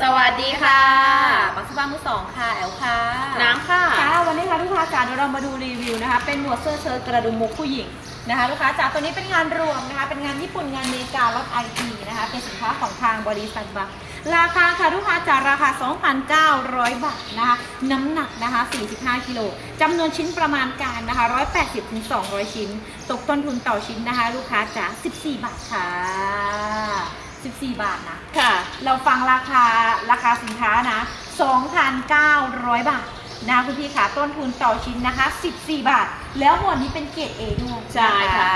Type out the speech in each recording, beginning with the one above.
สวัสดีค่ะบักสบ้ามือสองค่ะ แอลค่ะ น้ำค่ะ ค่ะ วันนี้ค่ะลูกค้าจ๋าเดี๋ยวเรามาดูรีวิวนะคะ เป็นหมวดเสื้อเชิ้ตกระดุมมุกผู้หญิงนะคะ ลูกค้าจ๋าตัวนี้เป็นงานรวมนะคะ เป็นงานญี่ปุ่นงานอเมริกาลดไอทีนะคะ เป็นสินค้าของทางบริษัทบักราคาค่ะลูกค้าจ๋าราคา 2,900 บาทนะคะ น้ำหนักนะคะ 45 กิโลจำนวนชิ้นประมาณการนะคะ 180ถึง200 ชิ้น ตกต้นทุนต่อชิ้นนะคะ ลูกค้าจ๋า14 บาทค่ะ 14บาทนะ ค่ะ เราฟังราคาราคาสินค้านะ 2,900 บาทนะคุณพี่ขาต้นทุนต่อชิ้นนะคะ 14 บาท แล้วหมวดนี้เป็นเกรด A ด้วยใช่ค่ะ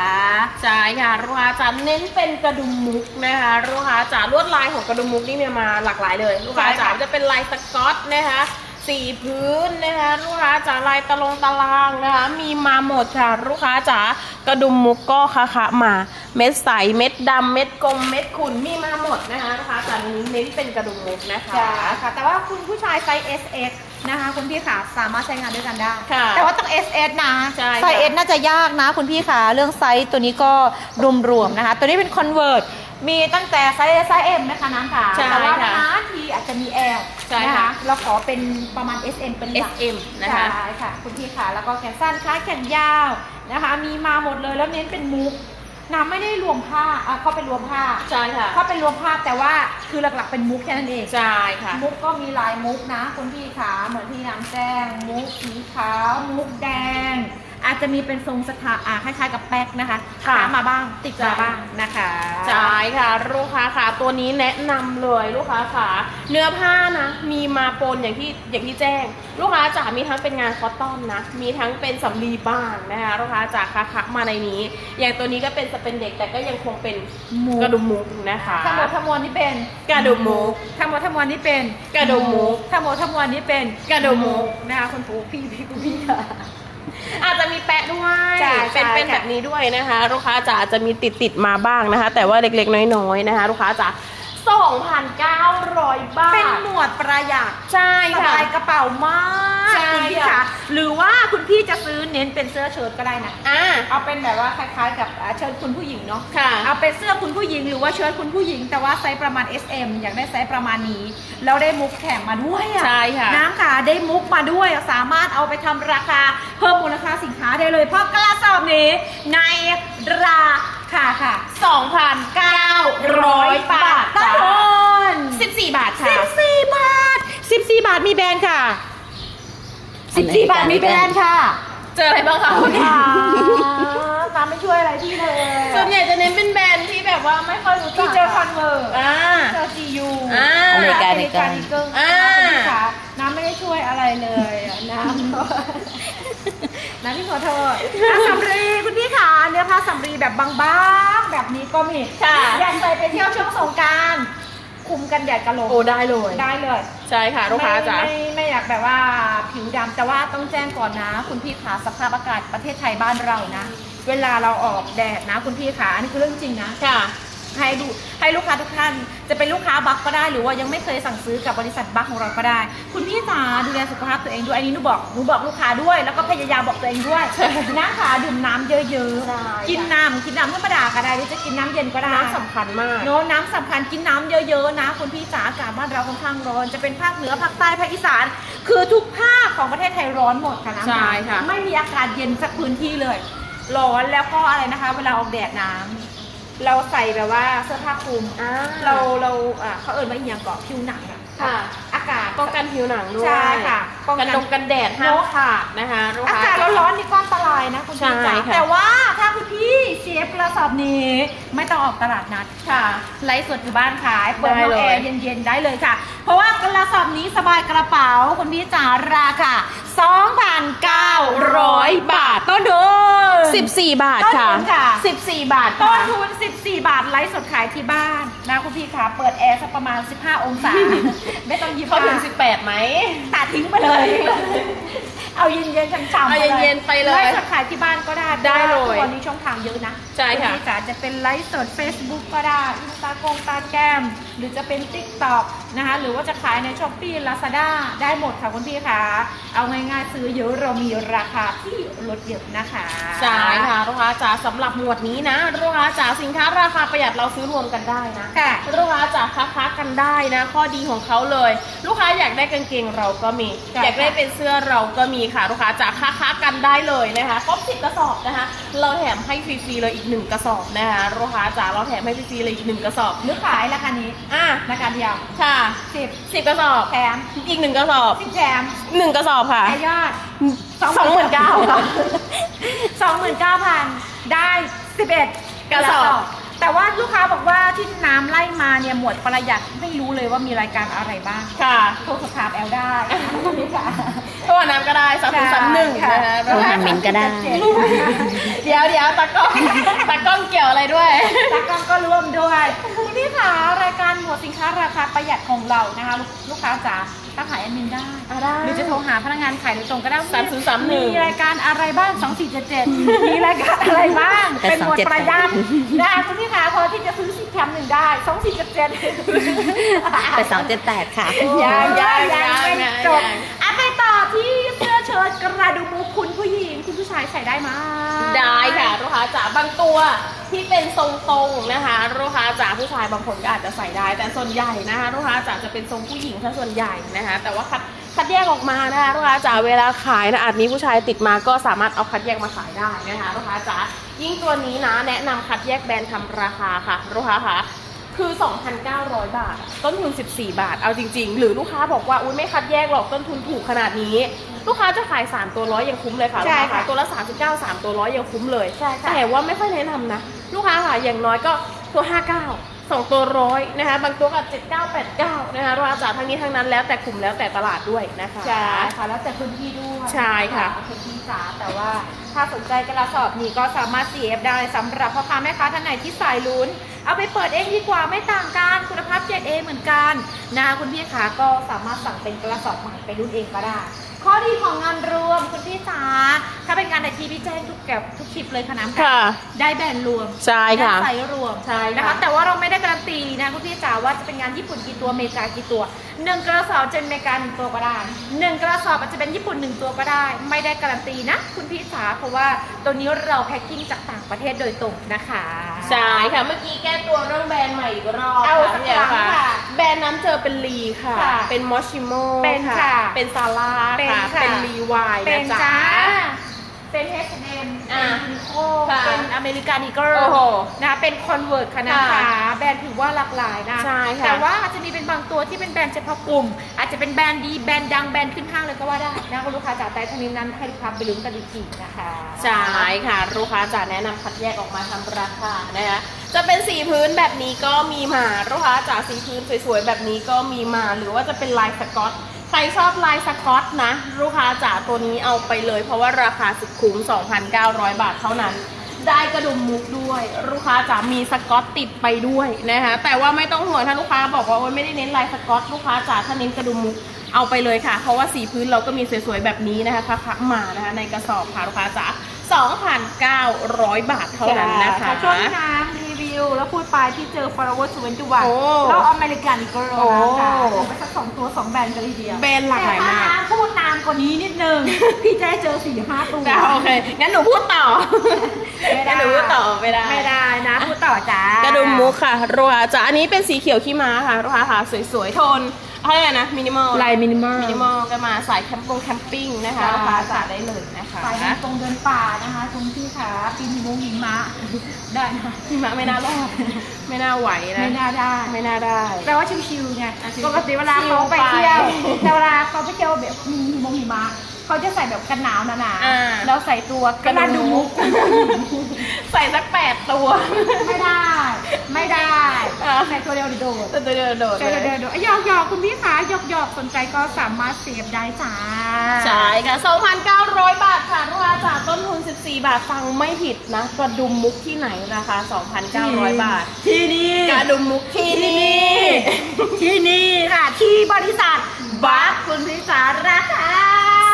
ใช่ค่ะลูกค้าจ๋าเน้นเป็นกระดุมมุกนะคะลูกค้าจ๋าลวดลายของกระดุมมุกนี่มีมาหลากหลายเลยลูกค้าจ๋าจะเป็นลายสกอตนะคะ สีพื้นนะคะลูกค้าจ๋าลายตะลงตารางนะคะ มีมาหมดค่ะลูกค้าจ๋ากระดุมมุกก็คะคะมา เม็ดใสเม็ดดำเม็ดกลมเม็ดขุ่นมีมาหมดนะคะลูกค้าจ๋านี้เน้นเป็นกระดุมมุกนะคะจ้าค่ะ แต่ว่าคุณผู้ชายไซส์ S X นะคะคุณพี่ขาสามารถใช้งานด้วยกันได้ค่ะแต่ว่าต้อง S S นะใช่ค่ะไซส์ S น่าจะยากนะ คุณพี่ขาเรื่องไซส์ตัวนี้ก็รวมๆนะคะ ตัวนี้เป็น Convert มีตั้งแต่ไซส์ S ไซส์ M นะคะน้ำขาใช่แต่ว่าค่ะนานทีอาจจะมี L ใช่นะค่ะ คะเราขอเป็นประมาณ S M เป็นหลัก SM นะคะ ใช่ค่ะ คุณพี่ค่ะ แล้วก็แขนสั้นคล้ายแขนยาวนะคะ มีมาหมดเลยแล้วเน้นเป็นมุกน้ำไม่ได้รวมผ้าอะเขาเป็นรวมผ้าใช่ค่ะ เขาเป็นรวมผ้าแต่ว่าคือหลักๆเป็นมุกแค่นั้นเอง ใช่ค่ะ มุกก็มีหลายมุกนะคุณพี่ขาเหมือนที่น้ำแจ้ง มุกสีขาว มุกแดง อาจจะมีเป็นทรงสถาอ่าคล้ายๆกับแป๊กนะคะค่ะ ตามมาบ้างติดมาบ้างนะคะใช่ค่ะลูกค้าค่ะตัวนี้แนะนำเลยลูกค้าค่ะเนื้อผ้านะ มีมาปนอย่างที่อย่างที่แจ้ง ลูกค้าจ๋ามีทั้งเป็นงานคอตตอนนะ มีทั้งเป็นสำลีบ้างนะคะลูกค้าจ๋าคะคะมาในนี้ อย่างตัวนี้ก็เป็นสเปนเด็กแต่ก็ยังคงเป็นมุกกระดุมมุกนะคะ ทั้งหมดทั้งมวลนี่เป็นกระดุมมุกทั้งหมดทั้งมวลนี่เป็นกระดุมมุกทั้งหมดทั้งมวลนี่เป็นกระดุมมุกนะคะคุณปู่พี่พี่คุณพี่ค่ะ อาจจะมีแปะด้วยใช่เป็นใช่เป็นค่ะ แบบนี้ด้วยนะคะ ลูกค้าจ๋าจะมีติดติดๆมาบ้างนะคะ แต่ว่าเล็กๆ น้อยๆนะคะ ลูกค้าจ๋า 2,900 บาท เป็นหมวดประหยัดใช่สค่ะ บายกระเป๋ามากใช่คุณพี่ค่ะค่ะหรือว่าคุณพี่จะซื้อเน้นเป็นเสื้อเชิ้ตก็ได้นะ อ่า เอาเป็นแบบว่าคล้ายๆกับอ่าเชิ้ตคุณผู้หญิงเนาะ ค่ะ เอาเป็นเสื้อคุณผู้หญิงหรือว่าเชิ้ตคุณผู้หญิง แต่ว่าไซส์ประมาณ SM อยากได้ไซส์ประมาณนี้ แล้วได้มุกแถมมาด้วยอะใช่ค่ะ น้ำขาได้มุกมาด้วย สามารถเอาไปทำราคาเพิ่มมูลค่าสินค้าได้เลย เพราะกระสอบนี้ในรา คาค่ะ2,900 บาทต้นจ้าทุน14 บาทค่ะ 14 บาท 14 บาทมีแบรนด์ค่ะ 14 บาทมีแบรนด์ค่ะเจออะไรบ้างคะคุณค่ะน้ำไม่ช่วยอะไรพี่เลยส่วนใหญ่จะเน้นเป็นแบรนด์ที่แบบว่าไม่ค่อยรู้จัพี่กเจอคอนเวอร์ อ่า เจอจียูอ่าอเมริกาอเมริกานิเกิลอ่าคุณค่ะน้ำไม่ได้ช่วยอะไรเลยอะน้ำ น้ำพี่ขอโทษผ้าสำลีคุณพี่ขาเนื้อผ้าสำลีแบบบางๆแบบนี้ก็มีค่ะอยากใส่ไปเที่ยวช่วงสงกรารคุมกันแดดกระโหลกโอ้ได้เลย ได้เลย ใช่ค่ะลูกค้าจ๋า ไม่ไม่ไม่อยากแบบว่าผิวดำแต่ว่าต้องแจ้งก่อนนะ คุณพี่ขาสภาพอากาศประเทศไทยบ้านเรานะ เวลาเราออกแดดนะ คุณพี่ขาอันนี้คือเรื่องจริงนะ ค่ะ ให้ดูให้ลูกค้าทุกท่าน จะเป็นลูกค้าบัคก็ได้หรือว่ายังไม่เคยสั่งซื้อกับบริษัทบัคของเราก็ได้ คุณพี่จ๋าดูแลสุขภาพตัวเองด้วยอันนี้หนูบอกหนูบอกลูกค้าด้วย แล้วก็พยายามบอกตัวเองด้วยนะขาดื่มน้ำเยอะใช่ ๆ กินน้ำกินน้ำธรรมดาก็ได้หรือจะกินน้ำเย็นก็ได้ น้ำสำคัญมากโน้นน้ำสำคัญกินน้ำเยอะๆนะคุณพี่จ๋าอากาศบ้านเราค่อนข้างร้อน จะเป็นภาคเหนือภาคใต้ภาคอีสาน คือทุกภาคของประเทศไทยร้อนหมดค่ะน้ำใช่ค่ะ ไม่มีอากาศเย็นสักพื้นที่เลย ร้อนแล้วก็อะไรนะคะ เวลาออกแดดน้ำ เราใส่แบบว่าเสื้อผ้าคลุม อ่าเราเราอ่าเขาเอิญว่าอหย่างเกาะผิวหนังอะค่ะ อากาศป้องกันผิวหนังด้วยใช่ค่ะป้องกักันนดงกันแดดห้ามขาดนะคะลูกอาค้า กาศร้อนๆนี่ก็อันตรายนะคุณพี่ใช่จ๋าค่ะ แต่ว่าถ้าคุณพี่เสียกระสอบนี้ ไม่ต้องออกตลาดนัดค่ะ ไลฟ์สดอยู่บ้านขายเปิดได้ห้องเลยแอร์เย็นๆได้เลยค่ะ เพราะว่ากระสอบนี้สบายกระเป๋าคุณพี่จ๋าราคา2,900 บาทต้นทุน 14 บาทค่ะ ต้นทุนค่ะ 14 บาทต้ค่ะ นทุน 14 บาทไลฟ์สดขายที่บ้านนะคุณพี่ขาเปิดแอร์สักประมาณ 15 องศา ไม่ต้องหยิบเขาถึง ผ้18 ไหม ตัดทิ้งไปเลย เอาเย็นๆช่ำๆเอาเย็นๆไปเลยไลฟ์สดขายที่บ้านก็ได้ได้เลย พราะว่าทุกวันนี้ช่องทางเยอะนะ ใช่ค่ะณพี่จ๋าจะเป็นไลฟ์สด Facebook ก็ได้อินสตาแกรมตาแกรมหรือจะเป็น t ิ k t o k นะคะ หรือว่าจะขายในช้อปปี้ลาซาด้าได้หมดค่ะคุณพี่คะเอาง่ายๆซื้อเยอะเรามีราคาที่ลดเยอะนะคะใช่ค่ะลูกค้าจ๋าสำหรับหมวดนี้นะลูกค้าจ๋าสินค้าราคาประหยัดเราซื้อรวมกันได้นะค่ะ ลูกค้าจ๋าคะคะกันได้นะ ข้อดีของเขาเลย ลูกค้าอยากได้กางเกงเราก็มี ใช่อยากได้เป็นเสื้อเราก็มีค่ะลูกค้าจากค้าค้ากันได้เลยนะคะครบสิบกระสอบนะคะ เราแถมให้ฟรีๆเลยอีกหนึ่งกระสอบนะคะลูกค้าจ๋าเราแถมให้ฟรีๆเลยอีกหนึ่งกระสอบนึกขายราคานี้อะราคาเดียวค่ะสิบสิบกระสอบแถมอีกหนึ่งกระสอบสิบแถมหนึ่งกระสอบค่ะแต่ยอดสองหมื่นเก้าสองหมื่นเก้าพันได้สิบเอ็ดกระสอบ แต่ว่าลูกค้าบอกว่าที่น้ำไล่มาเนี่ยหมวดประหยัดไม่รู้เลยว่ามีรายการอะไรบ้างค่ะโทรสอบถามแอลได้นี่ค่ะ โทษน้ำก็ได้สามศูนย์สามหนึ่งค่ะนะคะโทรหามิ้นก็ได้ เดี๋ยวเดี๋ยวตากล้องตากล้องเกี่ยวอะไรด้วย ตากล้องก็ร่วมด้วยทีนี้ค่ะรายการหมวดสินค้าราคาประหยัดของเรานะคะ ลูกลูกค้าจ๋าถ้าขายแอดมินได้อะได้ หรือจะโทรหาพนักงานขายโดยตรงก็ได้3031มีรายการอะไรบ้าง2477มีรายการอะไรบ้างแต่เป็นหมวด278ประหยัดนะคะคุณพี่ขาพอที่จะซื้อสิบแถมหนึ่งได้2477ไปสองเจ็ดแปดค่ะยังยังยังยังไม่ยังจบยังอะไปต่อ ที่เสื้อเชิ้ตกระดุมมุกคุณผู้หญิงคุณผู้ชายใส่ได้ไหมได้ค่ะลูกค้าจ๋าบางตัวที่เป็นทรงตรงนะคะลูกค้าจ๋าผู้ชายบางคนก็อาจจะใส่ได้ แต่ส่วนใหญ่นะคะลูกค้าจ๋าจะเป็นทรงผู้หญิงซะส่วนใหญ่นะคะ แต่ว่าคัดคัดแยกออกมานะคะลูกค้าจ๋าเวลาขายนะอาจมีผู้ชายติดมาก็สามารถเอาคัดแยกมาขายได้นะคะลูกค้าจ๋ายิ่งตัวนี้นะแนะนำคัดแยกแบรนด์ทำราคาค่ะลูกค้าค่ะ คือ 2,900 บาท ต้นทุน 14 บาท เอาจริง ๆ หรือลูกค้าบอกว่า อุ้ยไม่คัดแยกหรอก ต้นทุนถูกขนาดนี้ ลูกค้าจะขาย 3 ตัวร้อยยังคุ้มเลยค่ะใช่ลูกค้าค่ะตัวละ 39 3 ตัวร้อยยังคุ้มเลย ใช่ค่ะ แต่ว่าไม่ค่อยแนะนำนะ ลูกค้าค่ะ อย่างน้อยก็ตัว 59 2 ตัวร้อยนะคะ บางตัวก็7989 นะคะลูกค้าจ๋าทั้งนี้ทั้งนั้นแล้วแต่กลุ่มแล้วแต่ตลาดด้วยนะคะ ใช่ค่ะ แล้วแต่พื้นที่ด้วยใช่ค่ะ พื้นที่จ๋าแต่ว่า ถ้าสนใจกระสอบนี้ก็สามารถ CF ได้สำหรับพ่อค้าแม่ค้าท่านไหนที่สายลุ้น เอาไปเปิดเองดีกว่าไม่ต่างกันคุณภาพเจ็ดเองเหมือนกันนะคะคุณพี่ขาก็สามารถสั่งเป็นกระสอบใหม่ไปรุ่นเองก็ได้ ข้อดีของงานรวมคุณพี่จ๋าถ้าเป็นงานในทีพี่แจ้งทุกแก็บทุกคลิปเลยค่ะน้ำค่ะ ได้แบรนด์รวมใช่ค่ะได้ไซส์รวมใช่ค่ะนะคะแต่ว่าเราไม่ได้การันตีนะคุณพี่จ๋าว่าจะเป็นงานญี่ปุ่นกี่ตัวอเมริกากี่ตัว หนึ่งกระสอบจะเป็นอเมริกาหนึ่งตัวก็ได้หนึ่งกระสอบอาจจะเป็นญี่ปุ่นหนึ่งตัวก็ได้ ไม่ได้การันตีนะ คุณพี่จ๋าเพราะว่าตัวนี้เราแพ็คกิ้งจากต่างประเทศโดยตรงนะคะ ใช่ค่ะ เมื่อกี้แก้ตัวเรื่องแบรนด์ใหม่อีกรอบเอาค่ะสักพี่เอ๋ครั้งค่ะ แบรนด์น้ำเจอเป็นลีค่ะค่ะเป็นมอชิโมเป็นค่ะ เป็นซาร่าเป็นค่ะค่ะ เป็นรีวายเป็นนะจ๊ะจ้า เป็น H&M อะเป็นนิโคค่ะเป็นอเมริกานิเกิลโอ้โหนะเป็นคอนเวิร์ตค่ะนะคะค่ะแบรนด์ถือว่าหลากหลายนะ ใช่ค่ะ แต่ว่าอาจจะมีเป็นบางตัวที่เป็นแบรนด์เฉพาะกลุ่ม อาจจะเป็นแบรนด์ดีแบรนด์ดังแบรนด์ขึ้นห้างเลยก็ว่าได้นะคุณลูกค้าจ๋าแต่ทั้งนี้นั้นให้ลูกค้าไปลุ้นกันอีกทีนะคะ ใช่ค่ะ ลูกค้าจะแนะนำคัดแยกออกมาทำราคานะคะจะเป็นสีพื้นแบบนี้ก็มีมาลูกค้าจ๋าสีพื้นสวยๆแบบนี้ก็มีมาหรือว่าจะเป็นลายสกอต ใครชอบลายสกอตนะ ลูกค้าจ๋าตัวนี้เอาไปเลย เพราะว่าราคาสุดคุ้ม 2,900 บาทเท่านั้น ได้กระดุมมุกด้วย ลูกค้าจ๋ามีสกอตติดไปด้วยนะคะแต่ว่าไม่ต้องห่วงถ้าลูกค้าบอกว่าไม่ได้เน้นลายสกอตลูกค้าจ๋าถ้าเน้นกระดุมมุกเอาไปเลยค่ะ เพราะว่าสีพื้นเราก็มีสวยๆแบบนี้นะคะคะมานะคะในกระสอบค่ะลูกค้าจ๋า 2,900 บาทเท่านั้นนะคะ ช่วงน้ำรีวิว แล้วพูดไปที่เจอ Flower 21โอ้แล้วอเมริกันอีกก็รโอ้นะคะเอาไปสักสองตัวสองแบรนด์กันเลยทีเดียวแบรนด์หลากหลายมากแต่ถ้พูดนานกว่านี้นิดนึง พี่จะได้เจอสี่ห้าตัวจ้าโอเค งั้นหนูพูดต่อ ไม่ได้งั้นหนูพูดต่อไม่ได้ ไม่ได้นะ พูดต่อจ้ากระดุมมุกค่ะรูหาจ๋าอันนี้เป็นสีเขียวขี้ม้าค่ะรูหาค่ะสวยๆโทน เขาเรียกอะไรนะมินิมอลลายมินิมอลมินิมอลก็มาสายแคมปงแคมปิ้งนะคะค่ะลูกค้าจ๋าได้เลยนะคะสายเดินตรงเดินป่านะคะคุณพี่ขาปีนหิมงหิมะได้นะหิมะไม่น่ารอดไม่น่าไหวนะไม่น่าได้ไม่น่าได้แปลว่าชิวๆไงอะชิวๆปกติเวลาเขาไปเที่ยวชิวไปแต่เวลาเขาไปเที่ยวแบบมีหิมงหิมะ เขาจะใส่แบบกันหนาวหนาอ่า ๆแล้วใส่ตัวกระดุมมุกใส่สักแปดตัว ไม่ได้ ไม่ได้อ่า ใส่ตัวเดียวโดดตัวเดียวโดดใส่เลตัวเดียยวโดดหยอกหยอกคุณพี่ขาหยอกหยอกสนใจก็สามารถเสียบได้จ้า ใช่ค่ะ 2,900 บาทค่ะลูกค้าจ๋าต้นทุน 14 บาท ฟังไม่ผิดนะกระดุมมุกที่ไหนราคา 2,900 บาทที่นี่กระดุมมุกที่นี่ ที่นี่ค่ะ ที่บริษัทบัคคุณพี่จ๋าราคา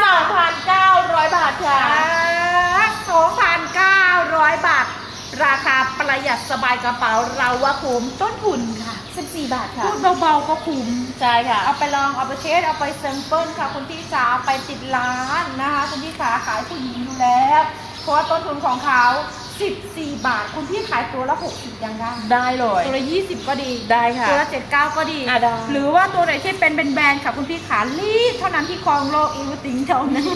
2,900 บาทค่ะ2,900 บาท ราคาประหยัดสบายกระเป๋าเราว่าคุ้มต้นทุนค่ะ 14 บาทค่ะพูดเบาๆก็คุ้มใช่ค่ะ เอาไปลองเอาไปเทสเอาไปแซมเปิลค่ะคุณพี่จ๋าเอาไปติดร้านนะคะคุณพี่จ๋าขายผู้หญิงอยู่แล้ว เพราะว่าต้นทุนของเขา 14 บาท คุณพี่ขายตัวละ60ยังได้ได้เลย ตัวละ20 ก็ดีได้ค่ะตัวละ79 ก็ดี อะได้ หรือว่าตัวไหนที่เป็นเป็นแบรนด์ค่ะคุณพี่ขารีดเท่านั้นที่ครองโลกอีวติงเท่านั้น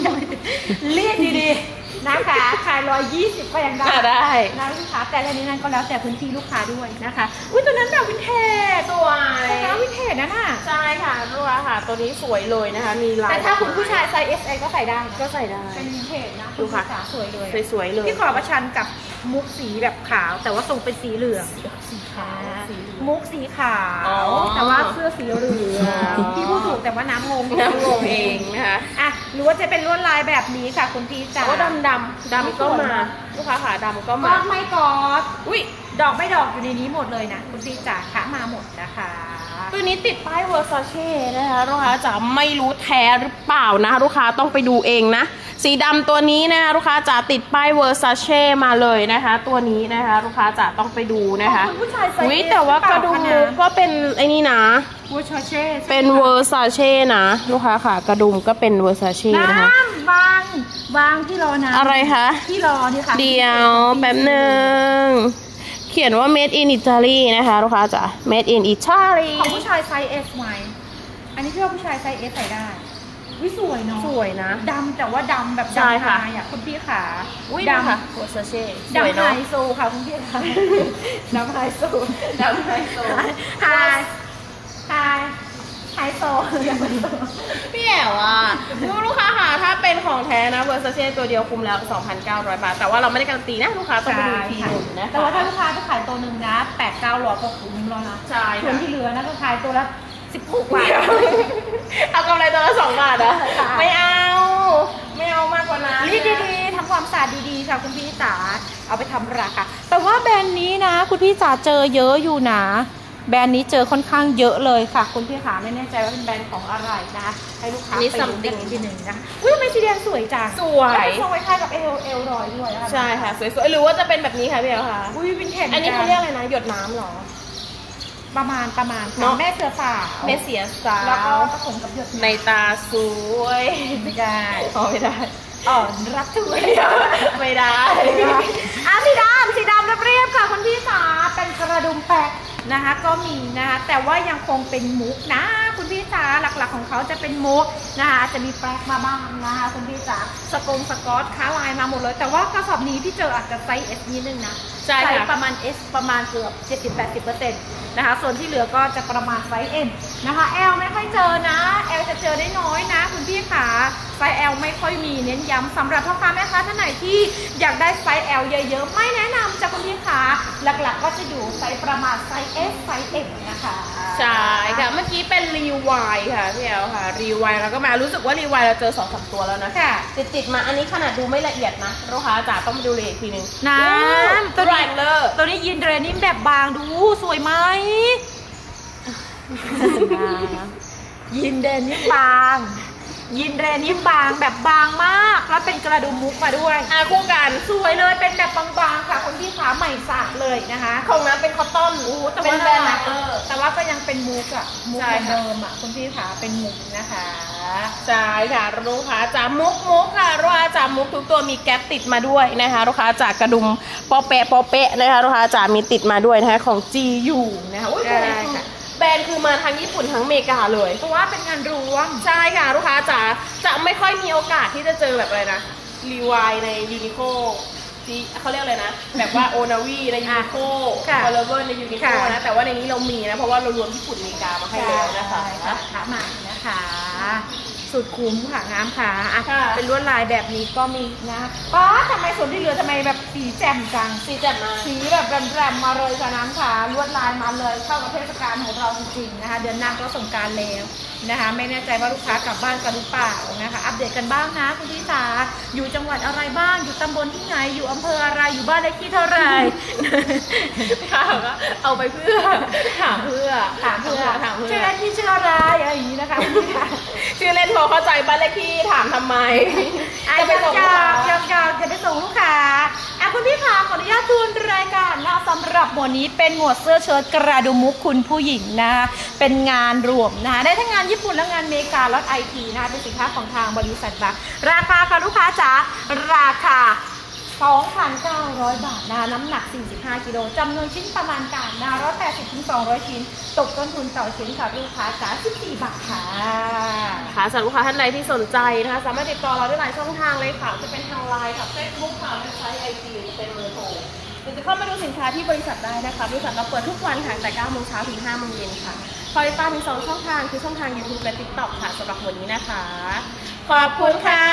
รีดดีๆ นะคะขาย120ก็ยังได้อะได้ นะลูกค้าแต่ละนี้นั้นก็แล้วแต่พื้นที่ลูกค้าด้วยนะคะอุ้ยตัวนั้นแบบวินเทจสวย นะวินเทจนะน่ะใช่ค่ะลูกค้าค่ะ ตัวนี้สวยเลยนะคะ มีลายแต่ถ้าคุณผู้ชายไซส์ S A ก็ใส่ได้นะก็ใส่ได้ เป็นวินเทจนะดูค่ะณสวยเลย สวยๆเลยพี่ขอประชันกับมุกสีแบบขาว แต่ว่าทรงเป็นสีเหลืองสีขาวอ่าสีเหลือง มุกสีขาว อ๋อแต่ว่าเสื้อสีเหลืองอ๋อ พี่พูดถูกแต่ว่าน้ำงงน้ำลงเองนะคะอะหรือว่าจะเป็นลวดลายแบบนี้ค่ะคุณพี่จ๋าโอ้ดำดำดำก็มาลูกค้าค่ะดำก็กมาอดไม่กอดอุ้ยดอกไม่ดอกอยู่ในนี้หมดเลยนะคุณพี่จ๋าคะมาหมดนะคะตัวนี้ติดป้ายเวอร์ซาเช่นะคะลูกค้าจะไม่รู้แท้หรือเปล่านะ ลูกค้าต้องไปดูเองนะ สีดำตัวนี้นะคะลูกค้าจะติดป้ายเวอร์ซาเช่มาเลยนะคะ ตัวนี้นะคะลูกค้าจะต้องไปดูนะคะของคุณผู้ชายไซส์อุ้ย S แต่ว่ากระดุมหรือเปล่าคะมุกก็เป็นไอ้นี่นะ วัวชาเช่เป็นเวอร์ซาเช่นะ ลูกค้าค่ะ กระดุมก็เป็นเวอร์ซาเช่นะคะน้ำวางวางที่รอน้ำอะไรคะ ที่รอนี่ค่ะเดียวแป๊บหนึ่ง เขียนว่า made in Italy นะคะ ลูกค้าจ๋า made in Italy ของผู้ชายไซส์ S ไหมอันนี้พี่ว่าผู้ชายไซส์ S ใส่ได้ วิสวยเนาะสวยนะ ดำแต่ว่าดำแบบใช่ดำค่ะ ไฮอะคุณพี่ขาอุ้ยดดูค่ะเวอร์ซาเช่ำสวยดำไฮเนาะโซค่ะคุณพี่ค่ะดำไฮโซดำไฮโซไฮไฮไฮโซพี่แอ๋วอะลูกค้าค่ะถ้าเป็นของแท้นะเวอร์ซาเช่ตัวเดียวคุมแล้ว 2,900 บาท แต่ว่าเราไม่ได้การันตีนะลูกค้าต้องไปดูอีกทีหนึงนะคะแต่ว่าถ้าลูกค้าจะขายตัวหนึ่งนะแปดเก้าร้อยก็คุ้มแล้วนะใช่ส่วนค่ะ ที่เหลือนะก็ขายตัวละ สิบหกบาท เอากำไรตัวละสองบาทนะค่ะ ไม่เอา ไม่เอามากกว่านั้นรีดดีๆทำความสะอาดดีๆค่ะคุณพี่จ๋าเอาไปทำราคาแต่ว่าแบรนด์นี้นะ คุณพี่จ๋าเจอเยอะอยู่นะ แบรนด์นี้เจอค่อนข้างเยอะเลยค่ะ คุณพี่ขาไม่แน่ใจว่าเป็นแบรนด์ของอะไรนะคะให้ลูกค้านี่ไปดู something กันทีหนึ่งนะคะอุ้ยทำไมสีแดงสวยจังสวยแล้วเป็นทรงคล้ายๆกับเอลเอลรอยด้วยนะคะใช่ค่ะ สวยๆ หรือว่าจะเป็นแบบนี้ค่ะพี่แอ๋วค่ะ อุ้ยวินเทจอันนี้เขาเรียกอะไรนะ หยดน้ำเหรอ ประมาณประมาณค่ะเนอะ แม่เสือสาวเมสเสียสาแล้วก็วผสมกับหยดในน้ำตาสวยไม่ได้อ๋อไม่ได้อ๋อรักถุยไม่ได้ อะสีดำสีดำเรียบๆค่ะคุณพี่จ๋าเป็นกระดุมแปะนะคะ ก็มีนะคะแต่ว่ายังคงเป็นมุกนะคุณพี่จ๋าหลักๆของเขาจะเป็นมุกนะคะจะมีแปลกมาบ้างนะคะคุณพี่จ๋าสกงสกอตค้าลายมาหมดเลย แต่ว่ากระสอบนี้พี่เจออาจจะไซส์ S นิดนึงนะ ใช่ค่ะ ประมาณ S ประมาณเกือบ70-80%นะคะ ส่วนที่เหลือก็จะประมาณไซส์ M นะคะ L ไม่ค่อยเจอนะ L จะเจอได้น้อยนะ คุณพี่ขาไซส์ L ไม่ค่อยมีเน้นย้ำสำหรับพ่อค้าแม่ค้าท่านไหนที่อยากได้ไซส์ L เยอะๆ ไม่แนะนำจากคุณพี่ขาหลักๆ ก็จะอยู่ไซส์ประมาณไซส์ S ไซส์ M นะคะใช่ค่ะเมื่อกี้เป็นรีวายค่ะพี่แอลค่ะรีวายแล้วก็มารู้สึกว่ารีวายเราเจอสองสามตัวแล้วนะค่ะติดติดๆมาอันนี้ขนาดดูไม่ละเอียดนะลูกค้าจ๋าต้องมาดูละเอียดอีกทีนึงน้ำตัวแรงเลอร์ตัวนี้ยินเรนิมแบบบางดูสวยไหม ยินเดนิมบางยินเรนิมบางแบบบางมาก แล้วเป็นกระดุมมุกมาด้วยอะคู่กันสวยเลยเป็นแบบบางๆค่ะคนที่ขาใหม่สระเลยนะคะ ของนั้นเป็นคอตตอนโอ้แต่เป็ว่านแบรนด์น่านะรักเออ แต่ว่าก็ยังเป็นมุกอะมุกใช่เหมือนค่ะ เดิมอะคุณพี่ขาเป็นมุกนะคะ ใช่ค่ะลูกค้าจ๋ามุกมุกค่ะลูกค้าจ๋ามุกทุกตัวมีแก๊ปติดมาด้วยนะคะลูกค้าจ๋ากระดุมปอเปะปอเปะนะคะลูกค้าจ๋ามีติดมาด้วยนะคะของ GU นะคะอุ้ยแบรนด์คือแบร นด์คือมาทั้งญี่ปุ่นทั้งอเมริกาเลย เพราะว่าเป็นงานรวม ใช่ค่ะลูกค้าจ๋าจะไม่ค่อยมีโอกาสที่จะเจอแบบอะไรนะรีวายในยูนิโคที่เขาเรียกอะไรนะ แบบว่าโอนาวีในยูนิโคค่ะคอลเลเวอร์ในยูนิโคค่ะ นะ แต่ว่าในนี้เรามีนะ เพราะว่าเรารวมญี่ปุ่นอเมริกามาให้แล้วนะคะใช่ค่ะขาใหม่นะคะ สุดคุ้มค่ะงามค่ะอะค่ะ เป็นลวดลายแบบนี้ก็มีนะป้าทำไมส่วนที่เหลือทำไมแบบสีแจ่มจัง สีจัดมาสีแบบแรมๆมาเลยค่ะน้ำค่ะลวดลายมาเลยเข้ากับเทศกาลของเราจริงๆนะคะ เดือนหน้าก็สงกรารแล้วนะคะ ไม่แน่ใจว่าลูกค้ากลับบ้านกันหรือเปล่านะคะ อัปเดตกันบ้างนะคุณพี่จ๋าอยู่จังหวัดอะไรบ้าง อยู่ตำบลที่ไหน อยู่อำเภออะไร อยู่บ้านเลขที่เท่าไหร่ ค่ะก็เอาไปเพื่อถามเพื่อถามเพื่อถามเพื่อชื่อเล่นที่ชื่ออะไรอะไรอย่างนี้นะคะคุณพี่ค่ะชื่อเล่นพอเข้าใจบ้านเลขที่ถามทำไม อะจะไปยส่งลูกค้าำๆยำๆจะไปส่งลูกค้าอะคุณพี่ค่ะขออนุญาตทวนรายการนะสำหรับหมวดนี้เป็นหมวดเสื้อเชิ้ตกระดุมมุกคุณผู้หญิงนะคะเป็นงานรวมนะคะได้ทั้งงานญี่ปุ่นและงานอเมริกาและไอทีนะคะเป็นสินค้าของทางบริษัทบักราคาค่ะลูกค้าจ๋าราคา 2,900 บาทนะน้ำหนัก 45 กิโลจำนวนชิ้นประมาณการนะ180ถึง200 ชิ้น ตกต้นทุนต่อชิ้นค่ะลูกค้าจ๋า14 บาทค่ะค่ะสำหรับลูกค้าท่านใดที่สนใจนะคะ สามารถติดต่อเราได้หลายช่องทางเลยค่ะ จะเป็นทางไลน์ค่ะเฟซบุ๊กค่ะเว็บไซต์ไอจีเป็นเบอร์โทรหรือจะเข้ามาดูสินค้าที่บริษัทได้นะคะ บริษัทเราเปิดทุกวันค่ะตั้งแต่9โมงเช้าถึง5โมงเย็นค่ะคอยติดตามมีสองช่องทางคือช่องทาง YouTube และ TikTok ค่ะสำหรับวันนี้นะคะ ขอบคุณค่ะ